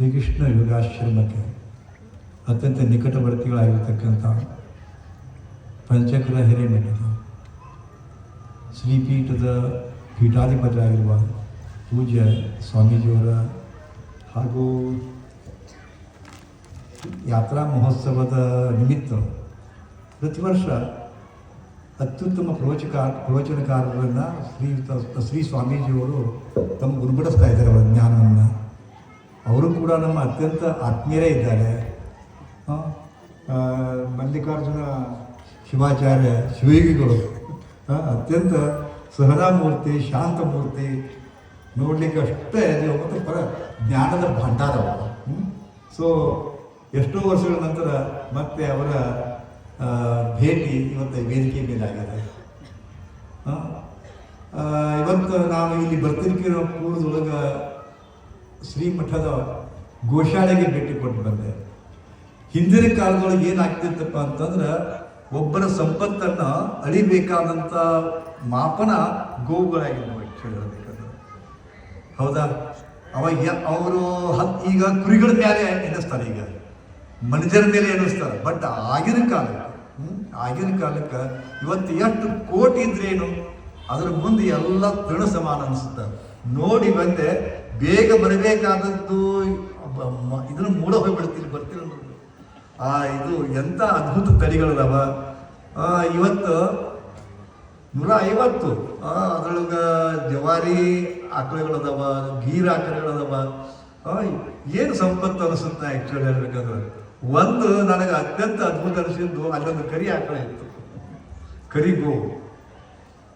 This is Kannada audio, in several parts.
ಶ್ರೀಕೃಷ್ಣ ಯೋಗಾಶ್ರಮಕ್ಕೆ ಅತ್ಯಂತ ನಿಕಟವರ್ತಿಗಳಾಗಿರ್ತಕ್ಕಂಥ ಪಂಚಕರ ಹಿರೇಮಠದ ಶ್ರೀಪೀಠದ ಪೀಠಾಧಿಪತಿಯಾಗಿರುವ ಪೂಜ್ಯ ಸ್ವಾಮೀಜಿಯವರ ಹಾಗೂ ಯಾತ್ರಾ ಮಹೋತ್ಸವದ ನಿಮಿತ್ತ ಪ್ರತಿ ವರ್ಷ ಅತ್ಯುತ್ತಮ ಪ್ರವಚಕ ಪ್ರವಚನಕಾರರನ್ನು ಶ್ರೀ ಶ್ರೀ ಸ್ವಾಮೀಜಿಯವರು ತಮ್ಮ ಗುರುಪಡಿಸ್ತಾ ಇದ್ದಾರೆ ಅವರ ಜ್ಞಾನವನ್ನು. ಅವರು ಕೂಡ ನಮ್ಮ ಅತ್ಯಂತ ಆತ್ಮೀಯರೇ ಇದ್ದಾರೆ. ಮಲ್ಲಿಕಾರ್ಜುನ ಶಿವಾಚಾರ್ಯ ಶಿವಯೋಗಿಗಳು. ಅತ್ಯಂತ ಸಹನಾಮೂರ್ತಿ ಶಾಂತಮೂರ್ತಿ ನೋಡಲಿಕ್ಕೆ ಅಷ್ಟೇ ಮತ್ತು ಪರ ಜ್ಞಾನದ ಭಂಡಾರ ಸೊ ಎಷ್ಟೋ ವರ್ಷಗಳ ನಂತರ ಮತ್ತೆ ಅವರ ಭೇಟಿ ಇವತ್ತು ವೇದಿಕೆ ಮೇಲೆ ಆಗಿದೆ. ಇವತ್ತು ನಾವು ಇಲ್ಲಿ ಬರ್ತಿರ್ಕಿರೋ ಪೂರ್ವದೊಳಗೆ ಶ್ರೀಮಠದ ಗೋಶಾಲೆಗೆ ಭೇಟಿ ಕೊಟ್ಟು ಬಂದೆ. ಹಿಂದಿನ ಕಾಲದೊಳಗೆ ಏನಾಗ್ತಿತ್ತಪ್ಪ ಅಂತಂದ್ರೆ ಒಬ್ಬರ ಸಂಪತ್ತನ್ನು ಅಳಿಬೇಕಾದಂಥ ಮಾಪನ ಆ್ಯಕ್ಚುಲಿ ಹೇಳ್ಬೇಕಂದ್ರೆ. ಹೌದಾ? ಅವಾಗ ಅವರು ಹತ್ ಈಗ ಕುರಿಗಳ ಮೇಲೆ ಎಣಿಸ್ತಾರೆ ಈಗ. ಮನುಷ್ಯರ ಮೇಲೆ ಎಣಿಸ್ತಾರೆ ಬಟ್ ಆಗಿನ ಕಾಲ? ಆಗಿನ ಕಾಲಕ್ಕೆ ಇವತ್ತು ಎಷ್ಟು ಕೋಟಿ ಇದ್ರೇನು ಅದ್ರ ಮುಂದೆ ಎಲ್ಲ ತೃಣ ಸಮಾನ ಅನಿಸುತ್ತೆ. ನೋಡಿ ಬಂದೆ ಬೇಗ ಬರಬೇಕಾದದ್ದು ಇದನ್ನು ಮೂಡ ಹೋಗ್ಬಿಡ್ತೀನಿ ಬರ್ತೀರ ಆ, ಇದು ಎಂಥ ಅದ್ಭುತ ತಳಿಗಳದವ ಇವತ್ತು ನೂರ ಐವತ್ತು. ಅದ್ರೊಳಗೆ ಜವಾರಿ ಆಕಳುಗಳದಾವ ಗೀರ್ ಆಕಳುಗಳದವ ಏನು ಸಂಪತ್ತು ಅನಿಸುತ್ತೆ ಆ್ಯಕ್ಚುಲಿ ಹೇಳ್ಬೇಕಂದ್ರೆ? ಒಂದು ನನಗೆ ಅತ್ಯಂತ ಅದ್ಭುತ ಅನಿಸಿದ್ದು ಅಲ್ಲೊಂದು ಕರಿ ಆಕಳ ಇತ್ತು. ಕರಿ ಗೋ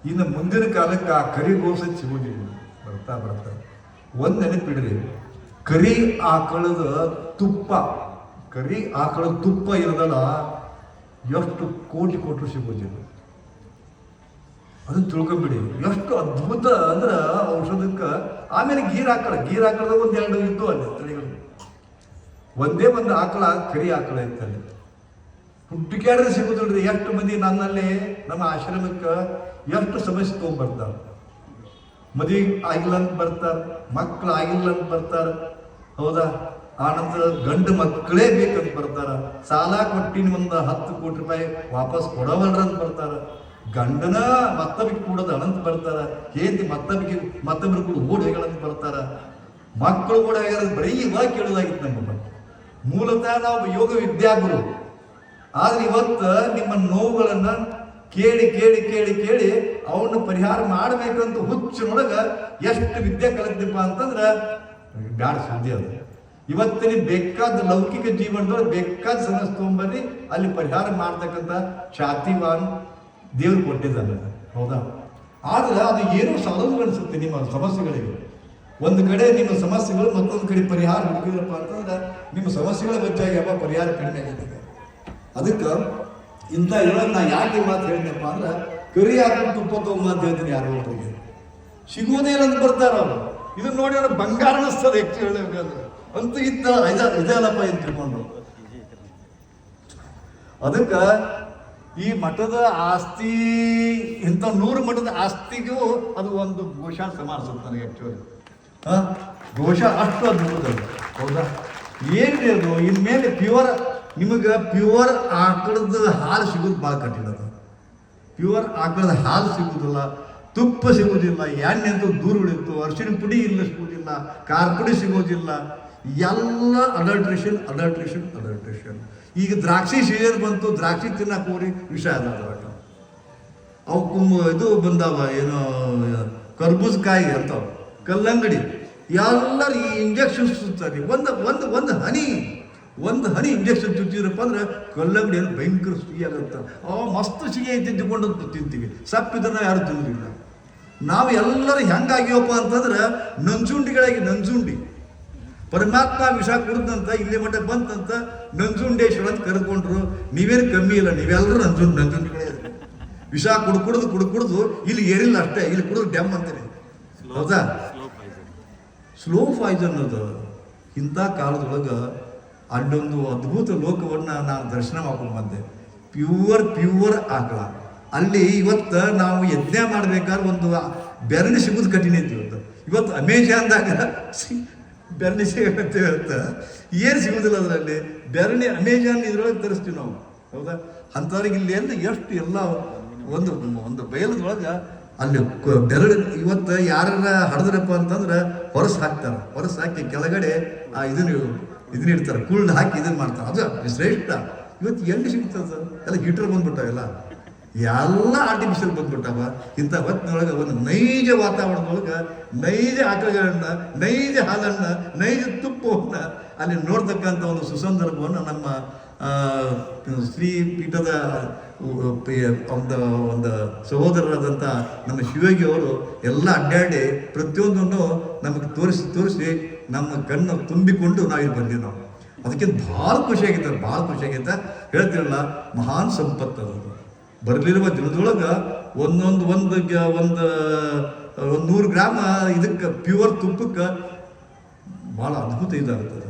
ಇನ್ನು ಮುಂದಿನ ಕಾಲಕ್ಕೆ ಆ ಕರಿ ಗೋಸ ಸಿಗೋದಿಲ್ಲ ಬರ್ತಾ ಬರ್ತಾ. ಒಂದು ನೆನಪಿಡ್ರಿ ಕರಿ ಆಕಳದ ತುಪ್ಪ. ಕರಿ ಆಕಳದ ತುಪ್ಪ ಇರೋದಲ್ಲ, ಎಷ್ಟು ಕೋಟಿ ಕೊಟ್ಟರು ಸಿಗೋದಿಲ್ಲ ಅದನ್ನ ತಿಳ್ಕೊಂಬಿಡಿ. ಎಷ್ಟು ಅದ್ಭುತ ಅಂದ್ರೆ ಔಷಧಕ್ಕೆ, ಆಮೇಲೆ ಗೀರ್ ಆಕಳ. ಗೀರ್ ಆಕಳದಾಗ ಒಂದು ಎರಡು ಇದ್ದು ಅಲ್ಲಿ ತಳಿಗಳು. ಒಂದೇ ಒಂದು ಆಕಳ ಕರಿ ಆಕಳ ಇತ್ತಲ್ಲಿ ಹುಟ್ಟಿಕ್ಯಾಡ್ರೆ ಸಿಗುದಿಲ್ರಿ. ಎಷ್ಟು ಮಂದಿ ನನ್ನಲ್ಲಿ, ನಮ್ಮ ಆಶ್ರಮಕ್ಕೆ ಎಷ್ಟು ಸಮಸ್ಯೆ ತೊಗೊಂಡ್ಬರ್ತಾರೆ. ಮದುವೆ ಆಗಿಲ್ಲ ಅಂತ ಬರ್ತಾರೆ ಮಕ್ಕಳು ಆಗಿಲ್ಲ ಅಂತ ಬರ್ತಾರೆ. ಹೌದಾ? ಆನಂತರ ಗಂಡು ಮಕ್ಕಳೇ ಬೇಕಂತ ಬರ್ತಾರ. ಸಾಲ ಕೊಟ್ಟಿನ ಒಂದು ಹತ್ತು ಕೋಟಿ ರೂಪಾಯಿ ವಾಪಸ್ ಕೊಡವಲ್ರ ಅಂತ ಬರ್ತಾರ. ಗಂಡನ ಮತ್ತೊಬ್ಬ ಕೂಡದ ಅನಂತ ಬರ್ತಾರ. ಹೇಂತಿ ಮತ್ತೊಬ್ಬಕ್ಕೆ ಮತ್ತೊಬ್ಬರು ಕೂಡ ಓಡಿ ಅಂತ ಬರ್ತಾರ. ಮಕ್ಕಳು ಕೂಡ ಬರೀ ಇವಾಗ ಕೇಳೋದಾಗಿತ್ತು ನಮ್ಮ ಮೂಲತಃ ನಾವು ಯೋಗ ವಿದ್ಯಾಗುರು. ಆದ್ರೆ ಇವತ್ತು ನಿಮ್ಮ ನೋವುಗಳನ್ನ ಕೇಳಿ ಕೇಳಿ ಕೇಳಿ ಕೇಳಿ ಅವನ್ನ ಪರಿಹಾರ ಮಾಡ್ಬೇಕಂತ ಹುಚ್ಚಿನೊಳಗ ಎಷ್ಟು ವಿದ್ಯೆ ಕಲಿತಪ್ಪ ಅಂತಂದ್ರೆ ಬ್ಯಾಡ ಸುದ್ದಿ ಅದು. ಇವತ್ತಿನ ಬೇಕಾದ ಲೌಕಿಕ ಜೀವನದೊಳಗೆ ಬೇಕಾದ ಸಮಸ್ಯೆ ತೊಗೊಂಬರ್ರಿ ಅಲ್ಲಿ ಪರಿಹಾರ ಮಾಡ್ತಕ್ಕಂಥ ಶಾತಿವಾನ್ ದೇವ್ರು ಕೊಟ್ಟಿದ್ದಾನೆ ಹೌದಾ? ಆದ್ರೆ ಅದು ಏನು ಸಾಲದು ಅನಿಸುತ್ತೆ ನಿಮ್ಮ ಸಮಸ್ಯೆಗಳಿಗೆ. ಒಂದು ಕಡೆ ನಿಮ್ಮ ಸಮಸ್ಯೆಗಳು ಮತ್ತೊಂದು ಕಡೆ ಪರಿಹಾರ ಹುಡುಕಿದ್ರಪ್ಪ ಅಂತಂದ್ರೆ ನಿಮ್ಮ ಸಮಸ್ಯೆಗಳ ಹೆಚ್ಚಾಗಿ ಯಾವ ಪರಿಹಾರ ಕಡಿಮೆ ಆಗೈತೆ. ಅದಕ್ಕೆ ಇಂಥ ಹೇಳೋದು ನಾ ಯಾಕೆ ಮಾತು ಹೇಳಿದೆಪ್ಪ ಅಂದ್ರೆ, ಕರಿ ಹಾಕೊಂಡು ತುಪ್ಪ ತಗೊಂಬ ಅಂತ ಹೇಳ್ತೀನಿ ಯಾರು ಒಬ್ಬರಿಗೆ ಸಿಗೋದೇ ಇಲ್ಲ ಅಂತ ಬರ್ತಾರೆ ಅವರು. ಇದನ್ನ ನೋಡಿ ಅವ್ರು ಬಂಗಾರ ಅನ್ನಿಸ್ತದೆ ಹೆಚ್ಚು ಹೇಳಬೇಕಾದ್ರೆ ಅಂತೂ ಇದ್ದ ಇದ ಇದಲ್ಲಪ್ಪ ಅಂತ ತಿಳ್ಕೊಂಡು. ಅದಕ್ಕೆ ಈ ಮಠದ ಆಸ್ತಿ, ಇಂಥ ನೂರು ಮಠದ ಆಸ್ತಿಗೂ ಅದು ಒಂದು ಘೋಷ ಸಮಾರಿಸುತ್ತೆ ನನಗೆ ಆ್ಯಕ್ಚುಲಿ ಗೋಶಾಲ ಅಷ್ಟು ಅದ್ಭುತ ಅದು. ಹೌದಾ? ಏನ್ರಿ ಅದು? ಇನ್ಮೇಲೆ ಪ್ಯೂರ್ ನಿಮಗೆ ಪ್ಯೂರ್ ಆಕಳದ ಹಾಲು ಸಿಗೋದು ಭಾಳ ಕಠಿಣ ಅದ. ಪ್ಯೂರ್ ಆಕಳದ ಹಾಲು ಸಿಗುವುದಿಲ್ಲ ತುಪ್ಪ ಸಿಗುವುದಿಲ್ಲ ಎಣ್ಣೆ ಅಂತೂ ದೂರ ಉಳಿತು ಅರಿಶಿನ ಪುಡಿ ಇಲ್ಲ ಸಿಗುವುದಿಲ್ಲ ಖಾರ ಪುಡಿ ಸಿಗೋದಿಲ್ಲ. ಎಲ್ಲ ಅಡಲ್ಟ್ರೇಷನ್ ಅಡಲ್ಟ್ರೇಷನ್ ಅಡಲ್ಟ್ರೇಷನ್ ಈಗ ದ್ರಾಕ್ಷಿ ಸೀಸನ್ ಬಂತು, ದ್ರಾಕ್ಷಿ ತಿನ್ನಕ್ಕೆ ಹೋಗ್ರಿ, ವಿಷ ಅದ ಅವು ಇದು ಬಂದಾವ, ಏನು, ಕರ್ಬೂಜ ಕಾಯಿ ಅಂತಾವ, ಕಲ್ಲಂಗಡಿ. ಎಲ್ಲರೂ ಈ ಇಂಜೆಕ್ಷನ್ ಸುತ್ತಾರೆ. ಒಂದು ಒಂದು ಒಂದು ಹನಿ. ಒಂದು ಹನಿ ಇಂಜೆಕ್ಷನ್ ಚುಚ್ಚಿದ್ರಪ್ಪ ಅಂದ್ರೆ ಕಲ್ಲಂಗಡಿ ಏನು ಭಯಂಕರ ಸಿಹಿ ಆಗುತ್ತೆ ಆ ಮಸ್ತ್ ಸಿಹಿ ಐತಿ ತಿಂದುಕೊಂಡು ತಿಂತೀವಿ. ಸಪ್ಪಿದ್ರೆ ನಾವು ಯಾರು ತಿನ್ನೋದಿಲ್ಲ ನಾವು ಎಲ್ಲರೂ ಹೆಂಗಾಗ್ಯವಪ್ಪ ಅಂತಂದ್ರೆ ನಂಜುಂಡಿಗಳಾಗಿ ನಂಜುಂಡಿ. ಪರಮಾತ್ಮ ವಿಷ ಕುಡ್ದಂತ ಇಲ್ಲಿ ಮಟ್ಟ ಬಂತಂತ ನಂಜುಂಡೇಶ್ವರ ಅಂತ ಕರೆದುಕೊಂಡ್ರು. ನೀವೇನು ಕಮ್ಮಿ ಇಲ್ಲ ನೀವೆಲ್ಲರೂ ನಂಜುಂಡ್ ನಂಜುಂಡಿಗಳೇ. ವಿಷ ಕುಡ್ ಕುಡ್ದು ಕುಡ್ ಕುಡ್ದು ಇಲ್ಲಿ ಏರಿಲ್ಲ ಅಷ್ಟೇ ಇಲ್ಲಿ ಕುಡಿದು ಡ್ಯಾಮ್ ಅಂತೀನಿ. ಹೌದಾ? ಸ್ಲೋ ಪಾಯ್ಸನ್ ಅದು. ಇಂಥ ಕಾಲದೊಳಗೆ ಅಲ್ಲೊಂದು ಅದ್ಭುತ ಲೋಕವನ್ನು ನಾನು ದರ್ಶನ ಮಾಡ್ಕೊಂಡು ಬಂದೆ. ಪ್ಯೂವರ್ ಪ್ಯೂವರ್ ಆಕಳ. ಅಲ್ಲಿ ಇವತ್ತು ನಾವು ಯಜ್ಞ ಮಾಡ್ಬೇಕಾದ್ರೆ ಒಂದು ಬೆರಳು ಸಿಗೋದು ಕಠಿಣ ಐತಿ ಇವತ್ತು. ಇವತ್ತು ಅಮೇಜಾನ್ದಾಗ ಸಿ- ಸಿಗುತ್ತೆ ಇವತ್ತು ಏನು ಸಿಗೋದಿಲ್ಲ ಅದರಲ್ಲಿ? ಬೆರಳಿ ಅಮೇಜಾನ್ ಇದ್ರೊಳಗೆ ತರಿಸ್ತೀವಿ ನಾವು. ಹೌದಾ? ಅಂಥವ್ರಿಗೆ ಇಲ್ಲಿ ಎಲ್ಲ ಎಷ್ಟು ಎಲ್ಲ ಒಂದು ಒಂದು ಬಯಲದೊಳಗೆ ಅಲ್ಲಿ ಬೆರಳು ಇವತ್ತು ಯಾರನ್ನ ಹಡದ್ರಪ್ಪ ಅಂತಂದ್ರೆ ಹೊರಸು ಹಾಕ್ತಾರೆ. ಹೊರಸು ಹಾಕಿ ಕೆಳಗಡೆ ಆ ಇದನ್ನ ಇದನ್ನ ಇಡ್ತಾರೆ ಕುಳ್ಳು ಹಾಕಿ ಇದನ್ನು ಮಾಡ್ತಾರೆ. ಅದು ಶ್ರೇಷ್ಠ. ಇವತ್ತು ಎಲ್ಲಿ ಸಿಗ್ತದೆ ಎಲ್ಲ ಹೀಟರ್ ಬಂದ್ಬಿಟ್ಟಾವೆಲ್ಲ? ಎಲ್ಲ ಆರ್ಟಿಫಿಷಿಯಲ್ ಬಂದ್ಬಿಟ್ಟಾವ. ಇಂಥ ಹೊತ್ತಿನೊಳಗೆ ಒಂದು ನೈಜ ವಾತಾವರಣದೊಳಗೆ ನೈಜ ಆಕಳಗಳನ್ನ, ನೈಜ ಹಾಲನ್ನು, ನೈಜ ತುಪ್ಪವನ್ನು ಅಲ್ಲಿ ನೋಡ್ತಕ್ಕಂಥ ಒಂದು ಸುಸಂದರ್ಭವನ್ನು ನಮ್ಮ ಶ್ರೀ ಪೀಠದ ಒಂದು ಒಂದು ಸಹೋದರರಾದಂಥ ನಮ್ಮ ಶಿವಯೋಗಿ ಅವರು ಎಲ್ಲ ಅಡ್ಡಾಡಿ ಪ್ರತಿಯೊಂದನ್ನು ನಮಗೆ ತೋರಿಸಿ ತೋರಿಸಿ ನಮ್ಮ ಕಣ್ಣು ತುಂಬಿಕೊಂಡು ನಾವು ಇಲ್ಲಿ ಬಂದೀವಿ ನಾವು. ಅದಕ್ಕೆ ಭಾಳ ಖುಷಿಯಾಗಿತ್ತು ಭಾಳ ಖುಷಿ ಹೇಳ್ತಿರಲ್ಲ, ಮಹಾನ್ ಸಂಪತ್ತು ಅದು. ಬರಲಿರುವ ದಿನದೊಳಗೆ ಒಂದೊಂದು ಒಂದು ಒಂದು ಒಂದು ನೂರು ಗ್ರಾಮ ಇದಕ್ಕೆ ಪ್ಯೂರ್ ತುಪ್ಪಕ್ಕೆ ಭಾಳ ಅದ್ಭುತ ಇದಾಗುತ್ತೆ.